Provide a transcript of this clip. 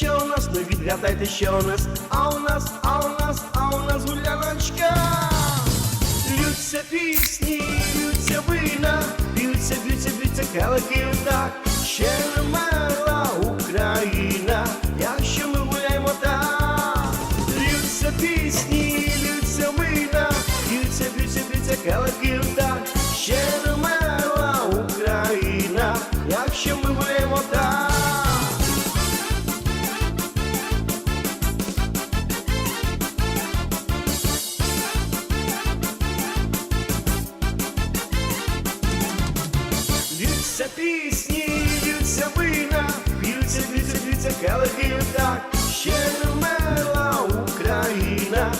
що у нас, ну відгадайте, що у нас, а у нас, а у нас, а у нас гуляночка. Лються пісні, лються вина, б'ються, б'ються, б'ються келихи так. Ще не вмерла Україна, якщо ми гуляємо так. Лються пісні, лються вина, б'ються, б'ються, б'ються келихи так. Ще не вмерла Україна, якщо ми гуляємо П'ються пісні, б'ються вина, б'ються, б'ються, б'ються келихи, так ще не вмерла Україна.